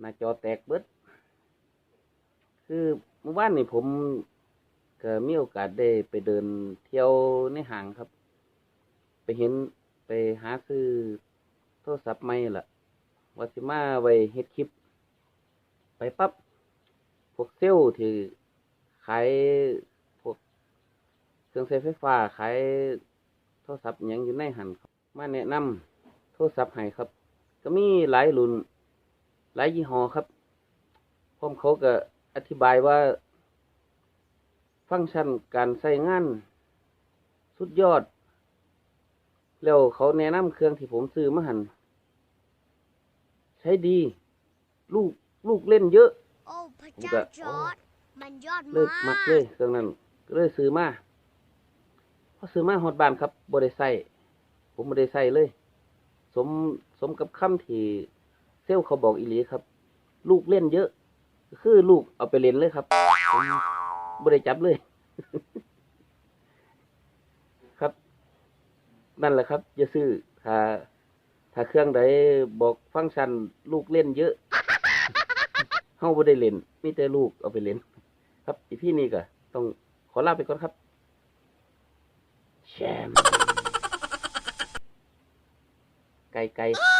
หน้าจอแตกเบิด คือเมื่อวานนี่ผมก็มีโอกาสได้ไปเดินเที่ยวในห้างครับ ไปเห็นไปหาซื้อโทรศัพท์ใหม่ล่ะว่าสิมาไว้เฮ็ดคลิป ไปปั๊บพวกเซลล์ที่ขายพวกเครื่องใช้ไฟฟ้าขายโทรศัพท์ยังอยู่ในหันมาแนะนำโทรศัพท์ให้ครับ ก็มีหลายรุ่น หลายยี่ห้อครับพร้อมเขาก็อธิบายว่า ฟังก์ชันการใช้งาน สุดยอด แล้วเขาแนะนำเครื่องที่ผมซื้อมาหันใช้ดี ลูกลูกเล่นเยอะ โอ้พระผมก็เจ้าจอร์ดมันยอดเลยมากมักเลยเครื่องนั้นก็เลยซื้อมาพอซื้อมาฮอดบ้านครับบ่ได้ใส่ผมบ่ได้ใส่เลย สมสมกับคำที่ เซลเขาบอกอีหลีครับ ลูกเล่นเยอะ คือลูกเอาไปเล่นเลยครับผมบ่ได้จับเลย ครับ นั่นแหละครับอย่าซื้อถ้าถ้าเครื่องใดบอกฟังก์ชันลูกเล่นเยอะเฮาบ่ได้เล่นมีแต่ลูกเอาไปเล่น ครับอีพี่นี่ก็ต้องขอลาไปก่อนครับแชมไก่ไก่